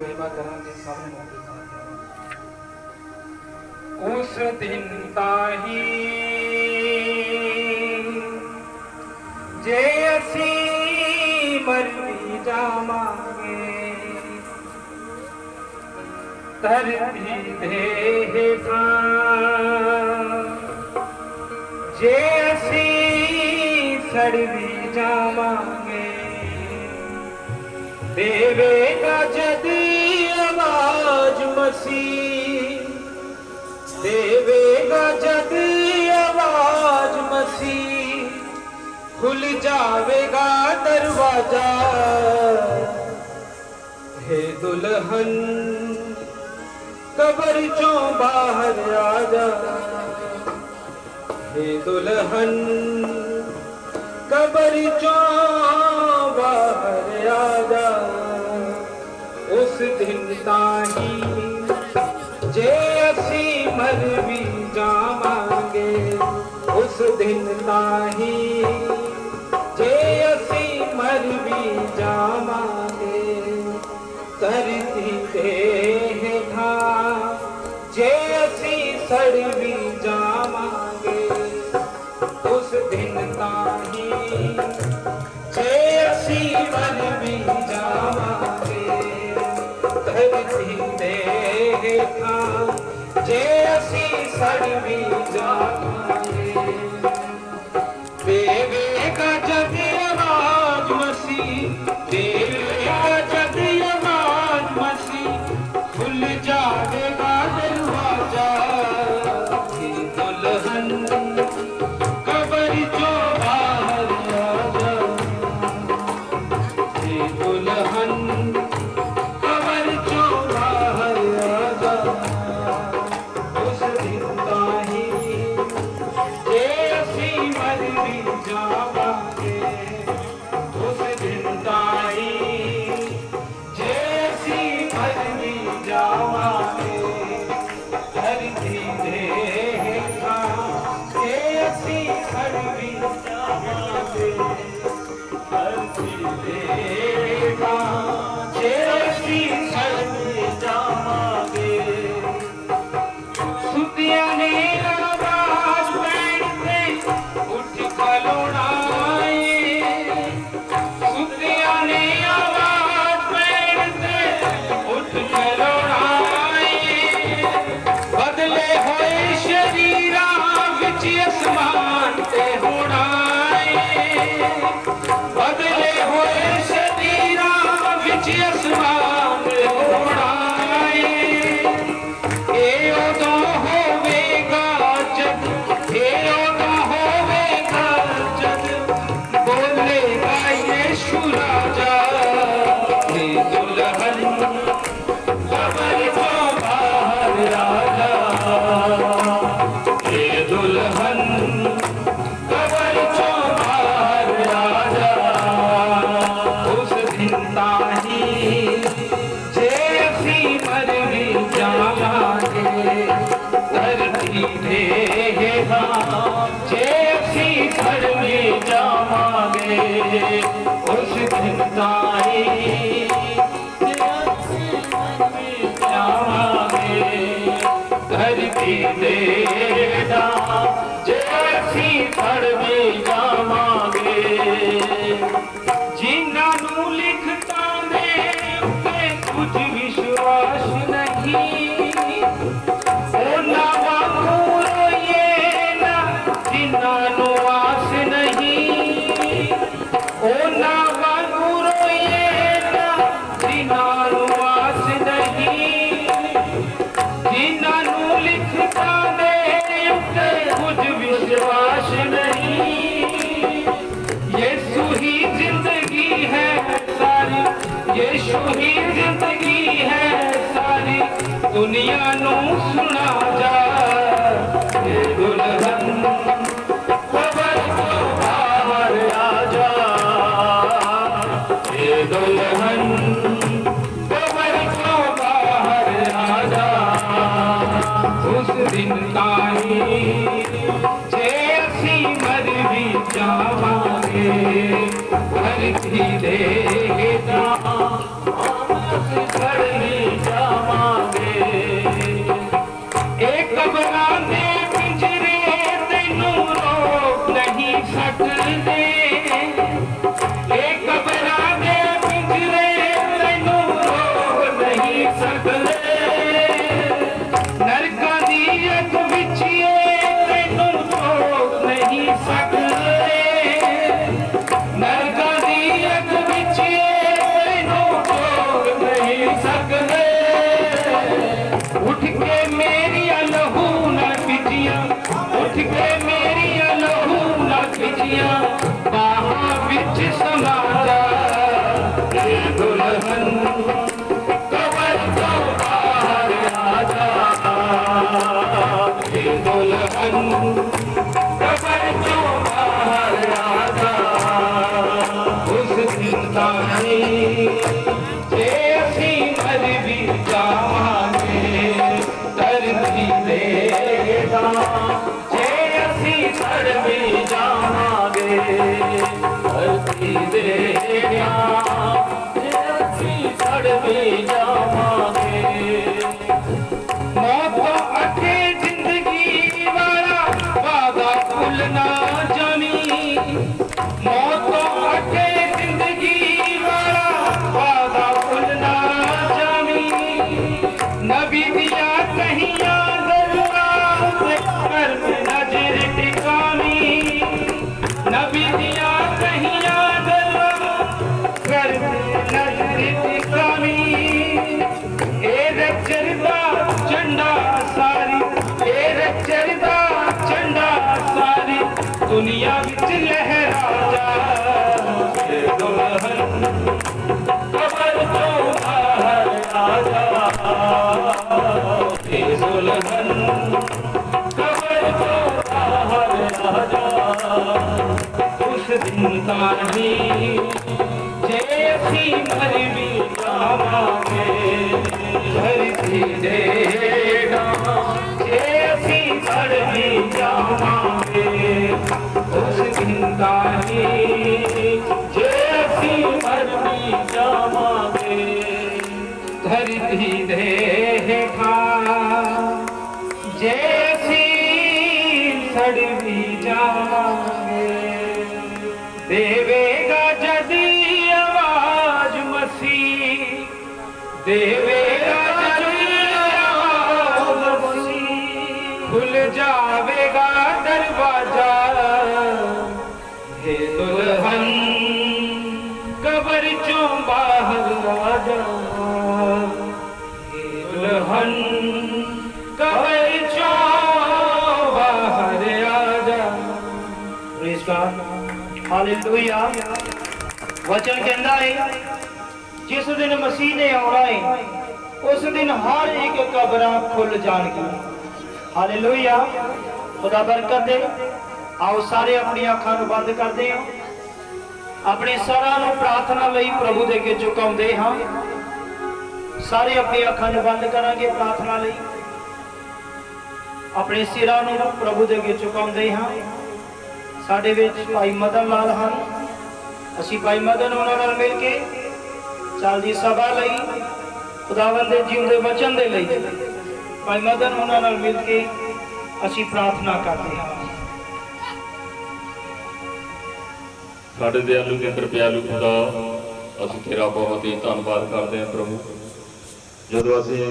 ਸੇਵਾ ਕਰਾਂਗੇ, ਸਭ ਨੂੰ ਮੌਕੇ ਉਸ ਦਿਨ ਤਾਹੀ ਜੇ ਅਸੀਂ ਮਰ ਵੀ ਜਾਵਾਂਗੇ, ਧਰਤੀ ਦੇ ਹੇਠਾਂ ਜੇ ਅਸੀਂ ਸੜ ਵੀ ਜਾਵਾਂਗੇ, ਦੇਵੇ ਆਵਾਜ਼ ਦੇਵੇਗਾ ਜਦ ਆਵਾਜ਼ ਮਸੀਹ, ਖੁੱਲ ਜਾਵੇਗਾ ਦਰਵਾਜ਼ਾ। ਹੈ ਦੁਲਹਨ, ਕਬਰ ਚੋਂ ਬਾਹਰ ਆ ਜਾ ਹੈ ਦੁਲਹਨ, ਕਬਰ ਚੋਂ ਬਾਹਰ ਆ ਜਾ ਉਸ ਦਿਨ ਤਾਹੀ ਜੇ ਅਸੀਂ ਮਰ ਵੀ ਜਾਵਾਂਗੇ ਉਸ ਦਿਨ ਤਾਂ ਹੀ ਹੇਠਾਂ ਜੇ ਅਸੀਂ ਸੜ ਵੀ ਜਾਵਾਂਗੇ। ਦੇਵੇਗਾ ਜਦ ਆਵਾਜ਼ ਮਸੀਹ ਦੇਵੇਗਾ ਮਰ ਜਾਵਾਂਗੇ ਉਸ ਦਿਨ ਦੁਨੀਆ ਨੂੰ ਸੁਣਾ ਜਾ ਇਹ ਦੁਲਹਨ ਕਬਰ ਤੋਂ ਬਾਹਰ ਆ ਜਾ ਇਹ ਦੁਲਹਨ ਕਬਰ ਤੋਂ ਬਾਹਰ ਆ ਜਾ ਉਸ ਦਿਨ ਤਾਈ ਜੇ ਅਸੀਂ ਮਰ ਵੀ ਜਾਵਾਂਗੇ ਧਰਤੀ ਦੇ Fuck ਉਸ ਜੇ ਅਸੀਂ ਮਰ ਵੀ ਜਾਵਾਂਗੇ, ਧਰਤੀ ਦੇ ਦਾ ਜੇ ਅਸੀਂ ਮਰ ਵੀ ਜਾਵਾਂਗੇ ਧਰਤੀ ਦੇ ਦਾ ਜੇ ਅਸੀਂ ਮਰ ਵੀ ਜਾਵਾਂਗੇ ਇਹ ਝੰਡਾ ਸਾਰੀ ਦੁਨੀਆ ਵਿੱਚ ਲਹਿਰਾ ਜਾ ਇਹ ਦੁਲਹਨ ਕਬਰ ਤੋਂ ਬਾਹਰ ਆ ਜਾ ਇਹ ਦੁਲਹਨ ਕਬਰ ਤੋਂ ਬਾਹਰ ਆ ਜਾ ਉਸ ਦਿਨ ਤਾਣੀ ਜੇ ਅਸੀਂ ਮਰ ਵੀ ਜਾਵਾਂਗੇ ਧਰਤੀ ਦੇ ਨਾ ਜੇ ਅਸੀਂ ਮਰ ਵੀ ਜਾਵਾਂਗੇ ਉਸ ਦਿਨ ਤਾਣੀ ਜੇ ਅਸੀਂ ਮਰ ਵੀ ਜਾਵਾਂਗੇ ਧਰਤੀ ਦੇ ਹੇਠਾਂ ਜੇ ਅਸੀਂ ਸੜ ਵੀ ਜਾਵਾਂਗੇ ਦੇਵੇਗਾ ਬਾਹਰ ਆ ਜਾ हे ਦੁਲਹਨ ਕਬਰ ਚੋਂ ਬਾਹਰ ਆ ਜਾ ਪ੍ਰੇਜ਼ ਗॉड ਹਾਲੇਲੂਇਆ ਵਚਨ ਕਹਿੰਦਾ ਹੈ ਜਿਸ ਦਿਨ ਮਸੀਹ ਨੇ ਆਉਣਾ ਹੈ ਉਸ ਦਿਨ ਹਰ ਇੱਕ ਕਬਰਾਂ ਖੁੱਲ ਆਪਣੇ ਸਰਾਂ ਨੂੰ ਪ੍ਰਾਰਥਨਾ ਲਈ ਪ੍ਰਭੂ ਦੇ ਅੱਗੇ ਝੁਕਾਉਂਦੇ ਹਾਂ। ਸਾਰੇ ਆਪਣੀਆਂ ਅੱਖਾਂ ਨੂੰ ਬੰਦ ਕਰਾਂਗੇ ਪ੍ਰਾਰਥਨਾ ਲਈ। ਆਪਣੇ ਸਿਰਾਂ ਨੂੰ ਪ੍ਰਭੂ ਦੇ ਅੱਗੇ ਝੁਕਾਉਂਦੇ ਹਾਂ। ਸਾਡੇ ਵਿੱਚ ਭਾਈ ਮਦਨ ਲਾਲ ਹਨ। ਅਸੀਂ ਭਾਈ ਮਦਨ ਉਹਨਾਂ ਨਾਲ ਮਿਲ ਕੇ ਚੱਲਦੀ ਸਭਾ ਲਈ, ਖੁਦਾਵੰਦ ਦੇ ਜਿਉਂਦੇ ਵਚਨ ਦੇ ਲਈ ਭਾਈ ਮਦਨ ਉਹਨਾਂ ਨਾਲ ਮਿਲ ਕੇ ਅਸੀਂ ਪ੍ਰਾਰਥਨਾ ਕਰਦੇ ਹਾਂ। ਸਾਡੇ ਦਿਆਲੂ ਕੇਂਦਰ ਪਿਆਲੂ ਖੁਦਾ ਅਸੀਂ ਤੇਰਾ ਬਹੁਤ ਹੀ ਧੰਨਵਾਦ ਕਰਦੇ ਹਾਂ ਪ੍ਰਭੂ। ਜਦੋਂ ਅਸੀਂ